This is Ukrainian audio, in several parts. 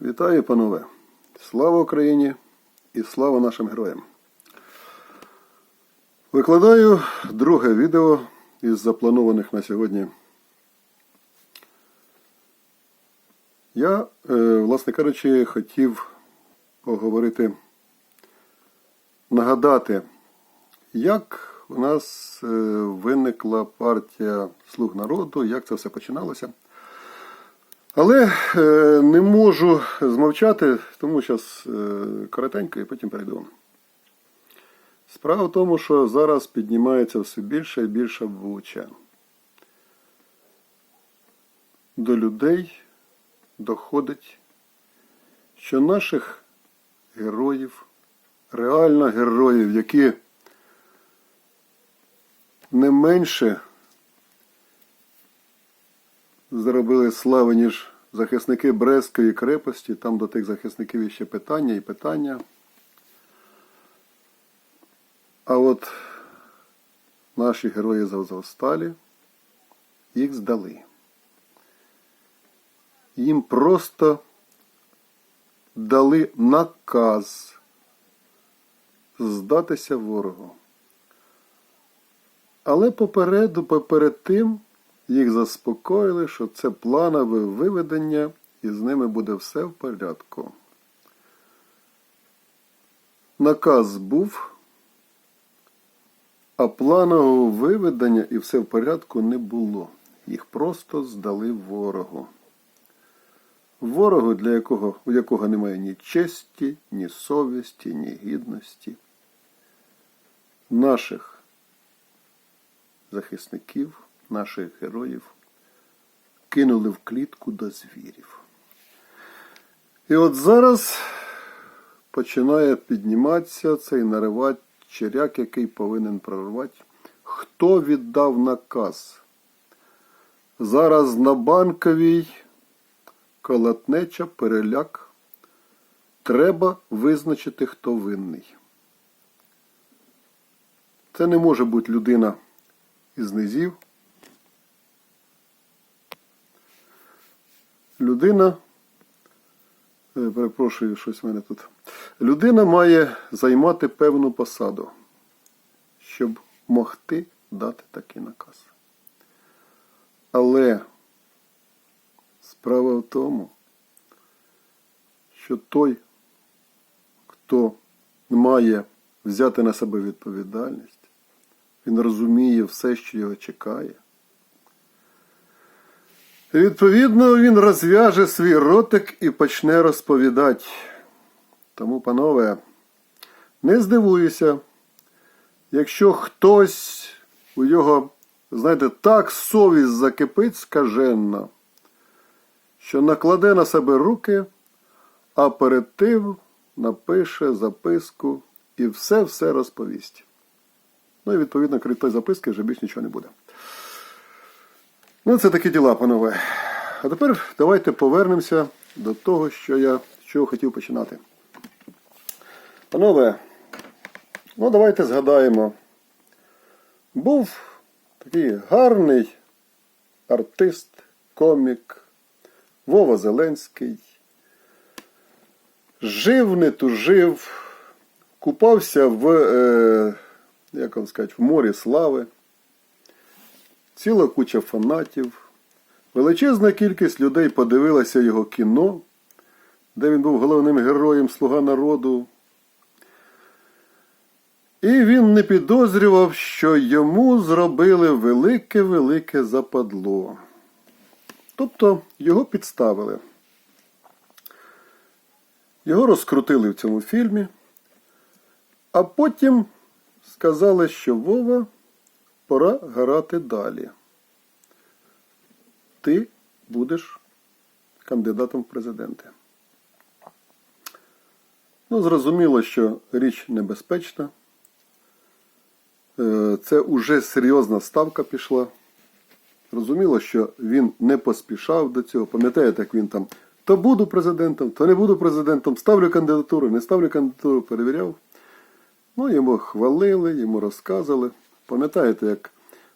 Вітаю, панове! Слава Україні і слава нашим героям! Викладаю друге відео із запланованих на сьогодні. Я, е, власне кажучи, хотів поговорити, нагадати, як у нас е, виникла партія Слуг народу, як це все починалося. Але е, не можу змовчати, тому зараз е, коротенько і потім перейду. Справа в тому, що зараз піднімається все більше і більше буча. До людей доходить, що наших героїв, реально героїв, які не менше заробили слави, ніж захисники Брестської крепості. Там до тих захисників іще питання і питання. А от наші герої з Азовсталі їх здали. Їм просто дали наказ здатися ворогу. Але попереду, поперед тим, їх заспокоїли, що це планове виведення, і з ними буде все в порядку. Наказ був, а планового виведення і все в порядку не було. Їх просто здали ворогу. Ворогу, для якого, у якого немає ні честі, ні совісті, ні гідності. Наших захисників, наших героїв кинули в клітку до звірів. І от зараз починає підніматися цей наривати черяк, який повинен прорвати. Хто віддав наказ? Зараз на банковій колотнеча, переляк. Треба визначити, хто винний. Це не може бути людина із низів. Людина, е, перепрошую, щось в мене тут. Людина має займати певну посаду, щоб могти дати такий наказ. Але справа в тому, що той, хто має взяти на себе відповідальність, він розуміє все, що його чекає. Відповідно, він розв'яже свій ротик і почне розповідати. Тому, панове, не здивуюся, якщо хтось у його, знаєте, так совість закипить скаженно, що накладе на себе руки, а перед тим напише записку і все-все розповість. Ну і відповідно, крім тої записки, вже більш нічого не буде. Ну, це такі діла, панове. А тепер давайте повернемося до того, що я з чого хотів починати. Панове, ну давайте згадаємо. Був такий гарний артист, комік Вова Зеленський. Жив, не тужив, купався в, е, як вам сказати, в морі слави ціла куча фанатів. Величезна кількість людей подивилася його кіно, де він був головним героєм Слуга народу. І він не підозрював, що йому зробили велике-велике западло. Тобто його підставили. Його розкрутили в цьому фільмі, а потім сказали, що Вова пора грати далі. Ти будеш кандидатом в президенти. Ну, зрозуміло, що річ небезпечна. Е, Це уже серйозна ставка пішла. Зрозуміло, що він не поспішав до цього. Пам'ятаєте, як він там то буду президентом, то не буду президентом, ставлю кандидатуру, не ставлю кандидатуру, перевіряв. Ну, йому хвалили, йому розказували. Пам'ятаєте, як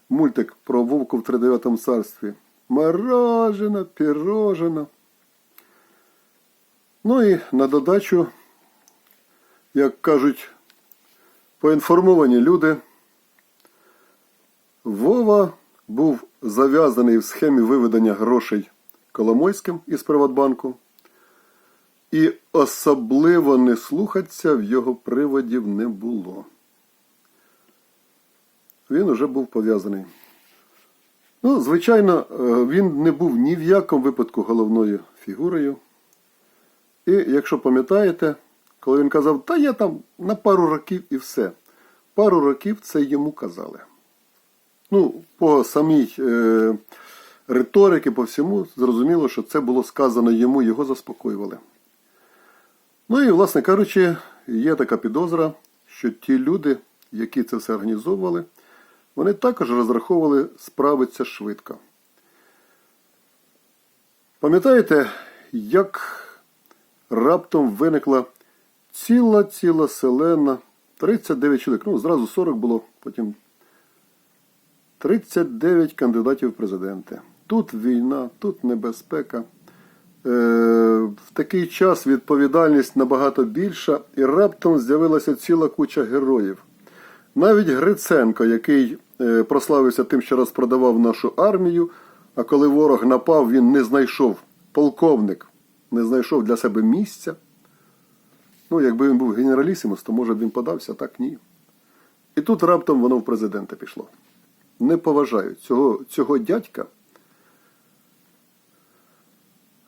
мультик про вовку в тридев'ятому царстві? Морожено, пірожено. Ну і на додачу, як кажуть поінформовані люди, Вова був зав'язаний в схемі виведення грошей Коломойським із Приватбанку, і особливо не слухаться в його приводів не було. Він уже був пов'язаний. Ну, звичайно, е, він не був ні в якому випадку головною фігурою. І якщо пам'ятаєте, коли він казав, та я там на пару років і все. Пару років це йому казали. Ну, по самій е, риторики, по всьому, зрозуміло, що це було сказано йому, його заспокоювали. Ну і, власне кажучи, є така підозра, що ті люди, які це все організовували, вони також розраховували справитися швидко. Пам'ятаєте, як раптом виникла ціла ціла селена, 39 чоловік, ну зразу 40 було, потім 39 кандидатів в президенти. Тут війна, тут небезпека. Е, в такий час відповідальність набагато більша, і раптом з'явилася ціла куча героїв. Навіть Гриценко, який е, прославився тим, що розпродавав нашу армію, а коли ворог напав, він не знайшов полковник, не знайшов для себе місця. Ну, якби він був генералісимус, то може б він подався, так ні. І тут раптом воно в президента пішло. Не поважаю цього, цього дядька.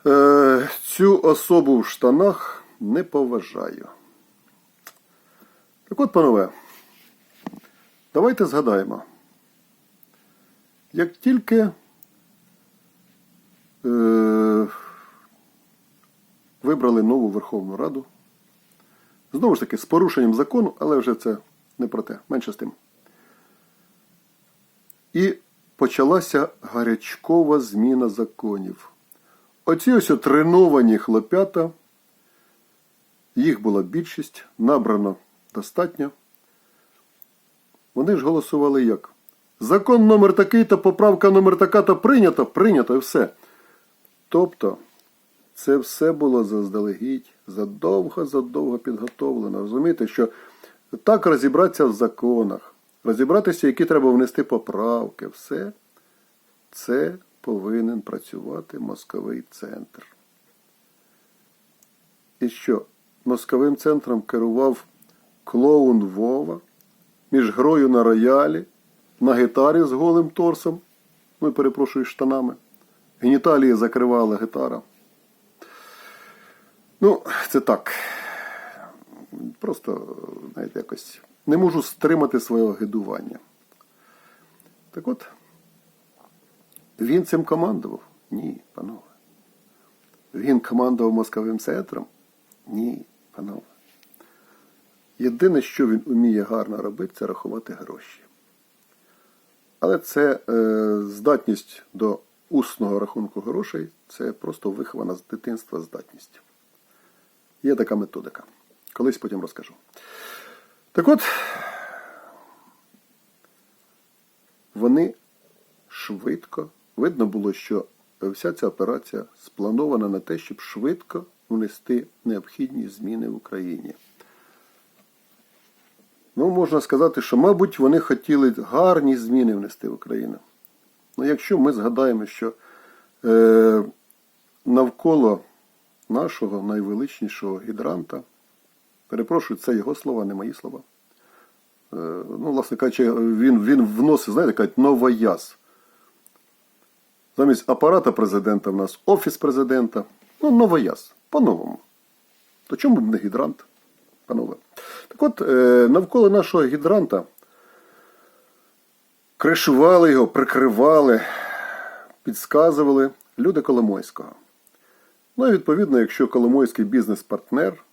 Е, цю особу в штанах не поважаю. Так от, панове, давайте згадаємо. Як тільки е, вибрали нову Верховну Раду, знову ж таки, з порушенням закону, але вже це не про те, менше з тим. І почалася гарячкова зміна законів. Оці ось треновані хлопята, їх була більшість, набрано достатньо. Вони ж голосували як? Закон номер такий-то, поправка номер така-то прийнято, прийнято і все. Тобто, це все було заздалегідь, задовго-задовго підготовлено. Розумієте, що так розібратися в законах, розібратися, які треба внести поправки, все це повинен працювати мозковий центр. І що? Мозковим центром керував клоун Вова між грою на роялі, на гітарі з голим торсом, ну і перепрошую штанами. Геніталії закривала гітара. Ну, це так. Просто, знаєте, якось не можу стримати свого гидування. Так от, він цим командував? Ні, панове. Він командував мозковим центром? Ні, панове. Єдине, що він уміє гарно робити, це рахувати гроші. Але це е, здатність до усного рахунку грошей це просто вихована з дитинства здатність. Є така методика. Колись потім розкажу. Так от, вони швидко, видно було, що вся ця операція спланована на те, щоб швидко внести необхідні зміни в Україні. Ну, можна сказати, що, мабуть, вони хотіли гарні зміни внести в Україну. Ну, якщо ми згадаємо, що е, навколо нашого найвеличнішого гідранта, перепрошую, це його слова, не мої слова. Е, ну, власне кажучи, він, він вносить, знаєте, кажуть, новояз. Замість апарата президента в нас офіс президента. Ну, новояз. По-новому. То чому б не гідрант, панове? Так от, е, навколо нашого гідранта кришували його, прикривали, підсказували люди Коломойського. Ну і відповідно, якщо Коломойський бізнес-партнер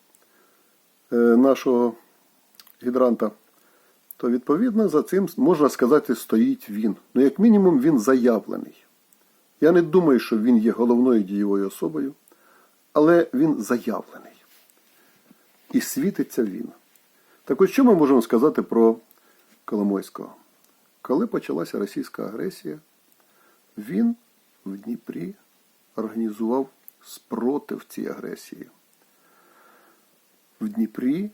е, нашого гідранта, то відповідно за цим, можна сказати, стоїть він. Ну, як мінімум, він заявлений. Я не думаю, що він є головною дієвою особою, але він заявлений. І світиться він. Так ось що ми можемо сказати про Коломойського? Коли почалася російська агресія, він в Дніпрі організував спротив цій агресії. в Дніпрі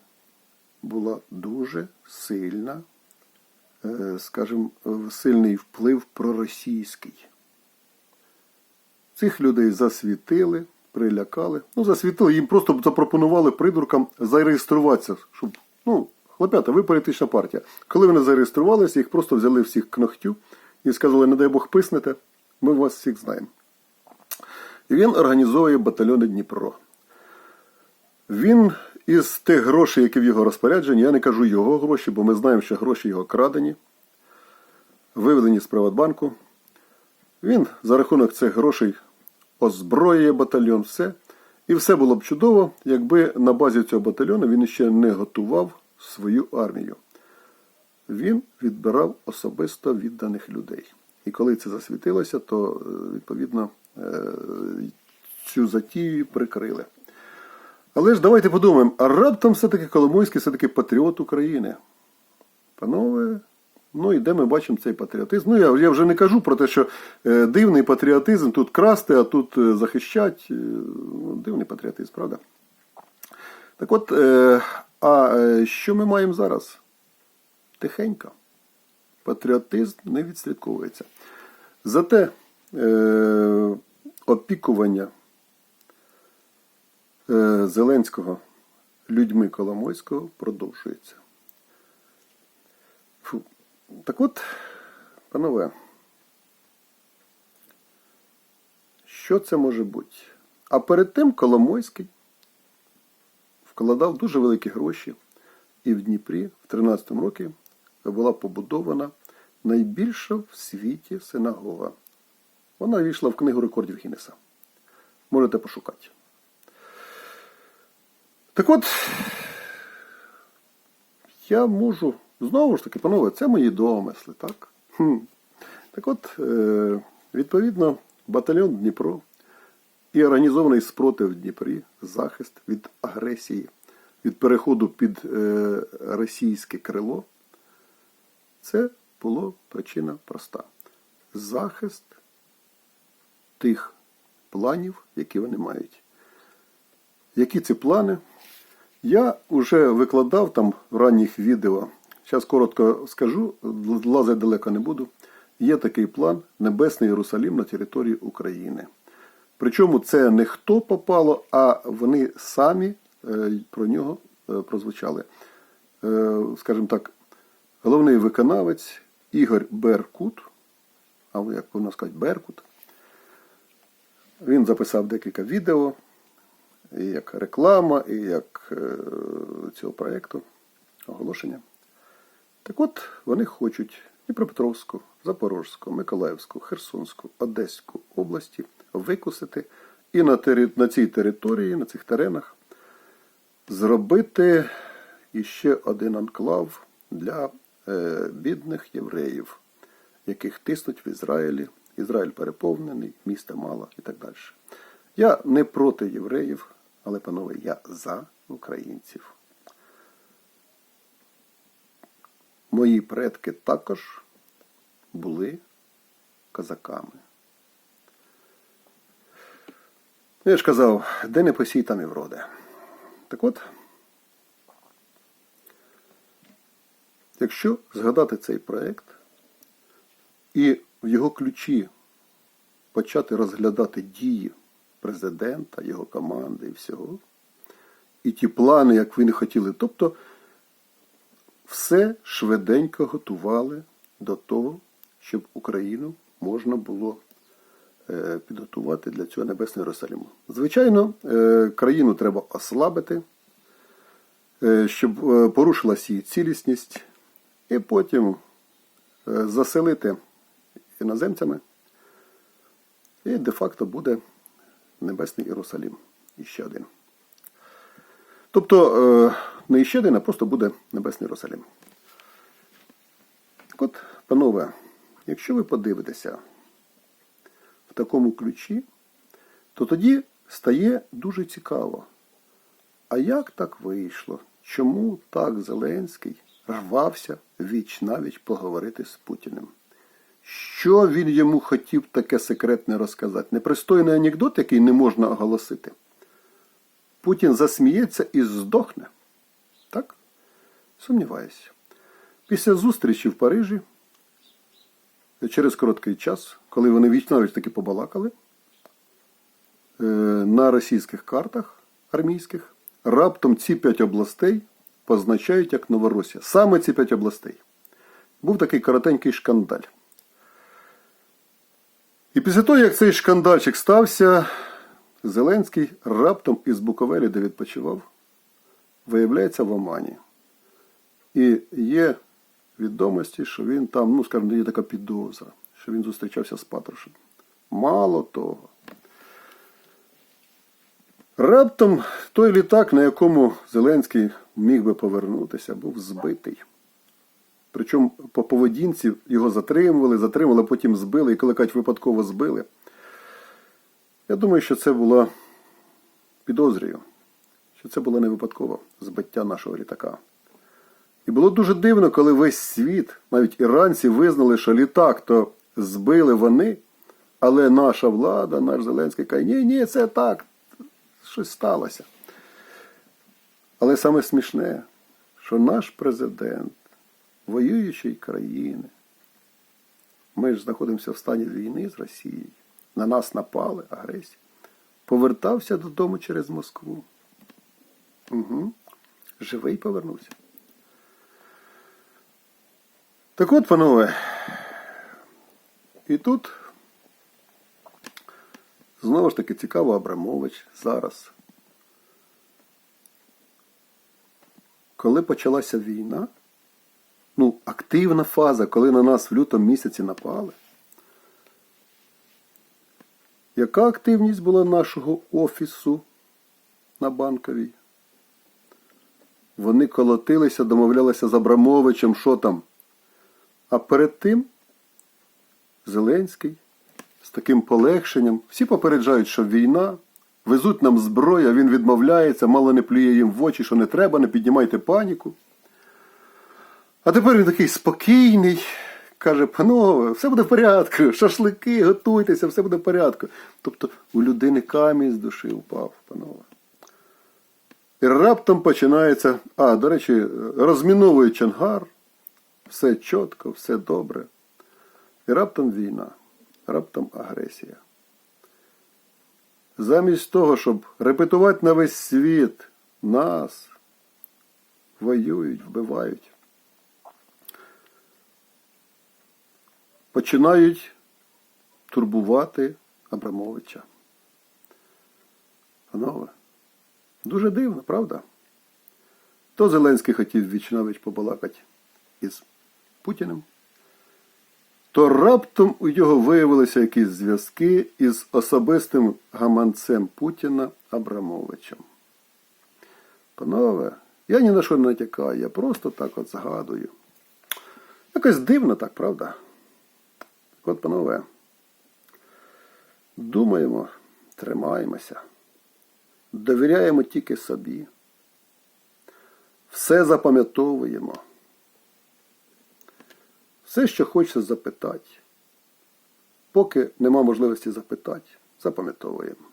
була дуже сильна, е, скажімо, сильний вплив проросійський. Цих людей засвітили, прилякали. Ну, засвітили, їм просто запропонували придуркам зареєструватися, щоб, ну, хлопята, ви політична партія. Коли вони зареєструвалися, їх просто взяли всіх к ногтю і сказали, не дай Бог писнете, ми вас всіх знаємо. І він організовує батальйони Дніпро. Він із тих грошей, які в його розпорядженні, я не кажу його гроші, бо ми знаємо, що гроші його крадені, виведені з Приватбанку. Він за рахунок цих грошей озброює батальйон, все. І все було б чудово, якби на базі цього батальйону він ще не готував свою армію. Він відбирав особисто відданих людей. І коли це засвітилося, то е, відповідно е, цю затію прикрили. Але ж давайте подумаємо, а раптом все-таки Коломойський все-таки патріот України. Панове, ну і де ми бачимо цей патріотизм? Ну, я, я вже не кажу про те, що е, дивний патріотизм тут красти, а тут е, захищать. Е, ну, дивний патріотизм, правда? Так от, а що ми маємо зараз? Тихенько. Патріотизм не відслідковується. Зате е, опікування е, Зеленського людьми Коломойського продовжується. Так от, панове, що це може бути? А перед тим Коломойський вкладав дуже великі гроші, і в Дніпрі в 13 році була побудована найбільша в світі синагога. Вона війшла в книгу рекордів Гіннеса. Можете пошукати. Так от, я можу, знову ж таки, панове, це мої домисли, так? Хм. Так от, е, відповідно, батальйон Дніпро і організований спротив Дніпрі, захист від агресії, від переходу під е, російське крило, це була причина проста. Захист тих планів, які вони мають. Які ці плани? Я вже викладав там в ранніх відео. Зараз коротко скажу, лазити далеко не буду. Є такий план Небесний Єрусалім на території України. Причому це не хто попало, а вони самі е, про нього е, прозвучали. Е, Скажімо так, головний виконавець Ігор Беркут, або як повинно сказати, Беркут. Він записав декілька відео, і як реклама, і як цього проєкту оголошення. Так от вони хочуть Дніпропетровську, Запорозьку, Миколаївську, Херсонську, Одеську області викусити і на, тері... на цій території, на цих теренах зробити іще один анклав для е, бідних євреїв, яких тиснуть в Ізраїлі. Ізраїль переповнений, міста мало і так далі. Я не проти євреїв, але, панове, я за українців. Мої предки також були козаками. Я ж казав, де не посій, там і вроде. Так от, якщо згадати цей проєкт і в його ключі почати розглядати дії президента, його команди і всього, і ті плани, як вони хотіли, тобто все швиденько готували до того, щоб Україну можна було е, підготувати для цього Небесного Єрусалиму. Звичайно, е, країну треба ослабити, е, щоб порушилась її цілісність, і потім заселити іноземцями, і де-факто буде Небесний Єрусалим. Іще один. Тобто, не іще один, а просто буде Небесний Єрусалим. Так от, панове, якщо ви подивитеся в такому ключі, то тоді стає дуже цікаво. А як так вийшло? Чому так Зеленський рвався віч навіч поговорити з Путіним? Що він йому хотів таке секретне розказати? Непристойний анекдот, який не можна оголосити. Путін засміється і здохне. Сумніваюся. Після зустрічі в Парижі, через короткий час, коли вони віч навіть таки побалакали, е, на російських картах армійських раптом ці п'ять областей позначають як Новоросія. Саме ці п'ять областей. Був такий коротенький шкандаль. І після того, як цей шкандальчик стався, Зеленський раптом із Буковелі, де відпочивав, виявляється в Омані. І є відомості, що він там, ну, скажімо, є така підозра, що він зустрічався з Патрушем. Мало того. Раптом той літак, на якому Зеленський міг би повернутися, був збитий. Причому по поведінці його затримували, затримали, потім збили, і коли кажуть, випадково збили. Я думаю, що це було підозрюю, що це було не випадково збиття нашого літака. І було дуже дивно, коли весь світ, навіть іранці, визнали, що літак то збили вони, але наша влада, наш Зеленський каже, ні, ні, це так, щось сталося. Але саме смішне, що наш президент воюючої країни, ми ж знаходимося в стані війни з Росією, на нас напали агресія, повертався додому через Москву. Угу. Живий повернувся. Так от, панове, і тут знову ж таки цікаво Абрамович зараз. Коли почалася війна, ну, активна фаза, коли на нас в лютому місяці напали. Яка активність була нашого офісу на банковій? Вони колотилися, домовлялися з Абрамовичем, що там. А перед тим Зеленський з таким полегшенням, всі попереджають, що війна, везуть нам зброю, а він відмовляється, мало не плює їм в очі, що не треба, не піднімайте паніку. А тепер він такий спокійний, каже, панове, все буде в порядку, шашлики, готуйтеся, все буде в порядку. Тобто у людини камінь з душі впав, панове. І раптом починається, а, до речі, розміновують Чангар, все чітко, все добре. І раптом війна, раптом агресія. Замість того, щоб репетувати на весь світ, нас воюють, вбивають. Починають турбувати Абрамовича. Панове, дуже дивно, правда? То Зеленський хотів вічнович побалакати із Путіним, то раптом у його виявилися якісь зв'язки із особистим гаманцем Путіна Абрамовичем. Панове, я ні на що не натякаю, я просто так от згадую. Якось дивно так, правда? Так от, панове, думаємо, тримаємося, довіряємо тільки собі, все запам'ятовуємо. Все, що хочеться запитати. Поки нема можливості запитати, запам'ятовуємо.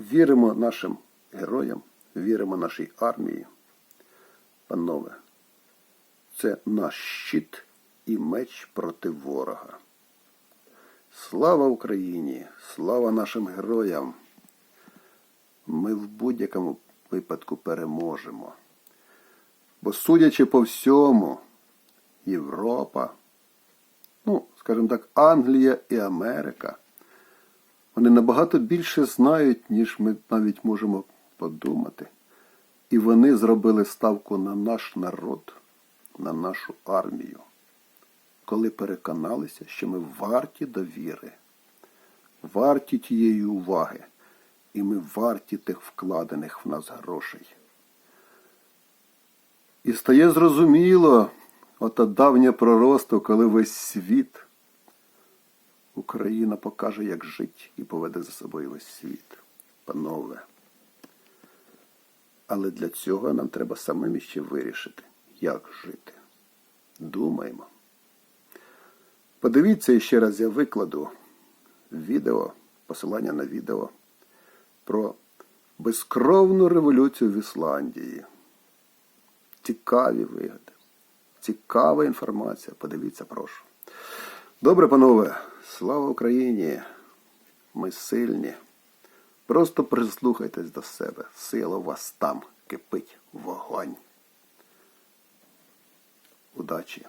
Віримо нашим героям, віримо нашій армії. Панове, це наш щит і меч проти ворога. Слава Україні! Слава нашим героям! Ми в будь-якому випадку переможемо. Бо, судячи по всьому, Європа, ну, скажімо так, Англія і Америка, вони набагато більше знають, ніж ми навіть можемо подумати. І вони зробили ставку на наш народ, на нашу армію, коли переконалися, що ми варті довіри, варті тієї уваги, і ми варті тих вкладених в нас грошей. І стає зрозуміло, ота давнє пророцтво, коли весь світ, Україна покаже, як жить, і поведе за собою весь світ. Панове. Але для цього нам треба самим іще вирішити, як жити. Думаємо. Подивіться ще раз я викладу відео, посилання на відео про безкровну революцію в Ісландії. цікаві вигоди. Цікава інформація. Подивіться, прошу. Добре, панове, слава Україні! Ми сильні. Просто прислухайтесь до себе. Сила у вас там кипить вогонь. Удачі!